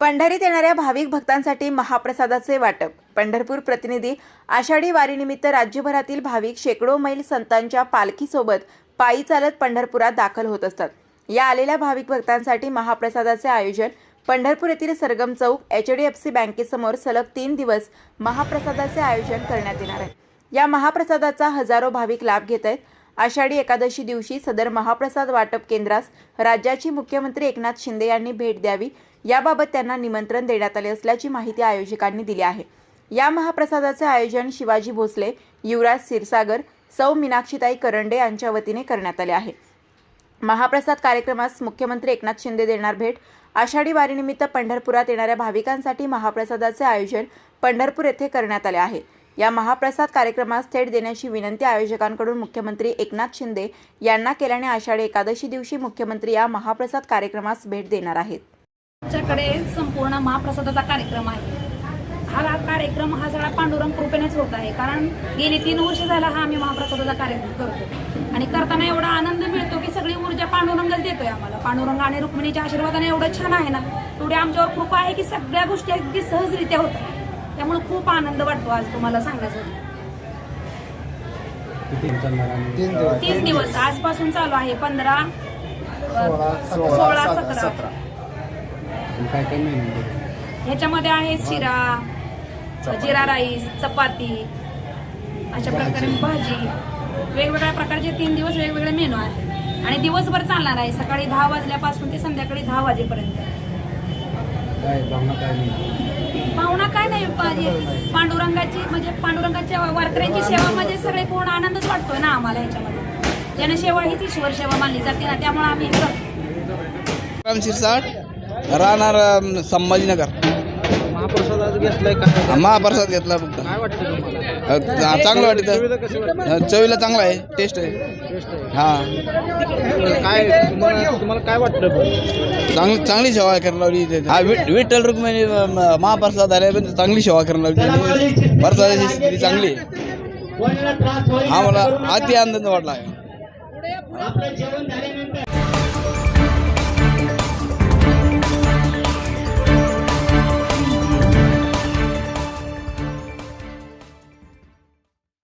पंढरीत येणाऱ्या भाविक भक्तांसाठी महाप्रसादाचे वाटप. पंढरपूर प्रतिनिधी आषाढी वारीनिमित्त राज्यभरातील भाविक शेकडो मैल संतांच्या पालखीसोबत पायी चालत पंढरपुरात दाखल होत असतात. या आलेल्या भाविक भक्तांसाठी महाप्रसादाचे आयोजन पंढरपूर येथील Sargam Chowk H D F C बँकेसमोर सलग तीन दिवस महाप्रसादाचे आयोजन करण्यात येणार आहे. या महाप्रसादाचा हजारो भाविक लाभ घेत आहेत. आषाढी एकादशी दिवशी सदर महाप्रसाद वाटप केंद्रास राज्याची मुख्यमंत्री एकनाथ शिंदे यांनी भेट द्यावी याबाबत त्यांना निमंत्रण देण्यात आले असल्याची माहिती आयोजकांनी दिली आहे. या महाप्रसादाचे आयोजन शिवाजी भोसले युवराज क्षीरसागर सौ मीनाक्षीताई करंडे यांच्या वतीने करण्यात आले आहे. महाप्रसाद कार्यक्रमास मुख्यमंत्री एकनाथ शिंदे देणार भेट. आषाढी वारीनिमित्त पंढरपुरात येणाऱ्या भाविकांसाठी महाप्रसादाचे आयोजन पंढरपूर येथे करण्यात आले आहे. या महाप्रसाद कार्यक्रमास थेट देण्याची विनंती आयोजकांकडून मुख्यमंत्री एकनाथ शिंदे यांना केल्याने आषाढी एकादशी दिवशी मुख्यमंत्री या महाप्रसाद कार्यक्रमास भेट देणार आहेत. आमच्याकडे संपूर्ण महाप्रसादाचा कार्यक्रम आहे. हा कार्यक्रम हा सगळा पांडुरंग कृपेनेच होत आहे. कारण गेली तीन वर्ष झाला हा आम्ही महाप्रसादाचा कार्यक्रम करतो. आणि करताना एवढा आनंद मिळतो की सगळी ऊर्जा पांडुरंगच देतोय आम्हाला. पांडुरंग आणि रुक्मिणीच्या आशीर्वादाने एवढं छान आहे ना तेवढी आमच्यावर कृपा आहे की सगळ्या गोष्टी अगदी सहजरित्या होतात. त्यामुळे खूप आनंद वाटतो आज तुम्हाला सांगायचं तीन दिवस. आजपासून चालू आहे पंधरा सोळा, सतरा, काय काय मेनू ह्याच्यामध्ये आहे शिरा जिरा राईस चपाती. अशा प्रकारे भाजी. वेगवेगळ्या प्रकारचे तीन दिवस वेगवेगळे मेनू आहे आणि दिवसभर चालणार आहे. सकाळी दहा वाजल्यापासून ते संध्याकाळी दहा वाजेपर्यंत. काय भावना काय नाही? भावना काय नाही पाहिजे पांडुरंगाची म्हणजे पांडुरंगाच्या वारकऱ्यांची सेवा म्हणजे सगळे पूर्ण आनंदच वाटतोय ना आम्हाला ह्याच्यामध्ये जनसेवा हीच ईश्वर सेवा मानली जाते ना त्यामुळे आम्ही हे करतो राम शिरसाट राहणार संभाजीनगर. महाप्रसाद आज घेतलाय काय महाप्रसाद घेतला फक्त. काय वाटतं तुम्हाला? अ, चा- चांगलं वाटतं. वाटते? चवीला चांगला आहे. टेस्ट आहे. हा. काय तुम्हाला तुम्हाला काय वाटलं बरं? चांगली चांगली सेवा करायला लावली इथे. हा विठ- विठ्ठल रुक्मिणी अ, म, महाप्रसाद आल्या पण चांगली सेवा करायला लावली. प्रसादाची स्थिती चांगली आहे. हा मला अति आनंद वाटला. आहे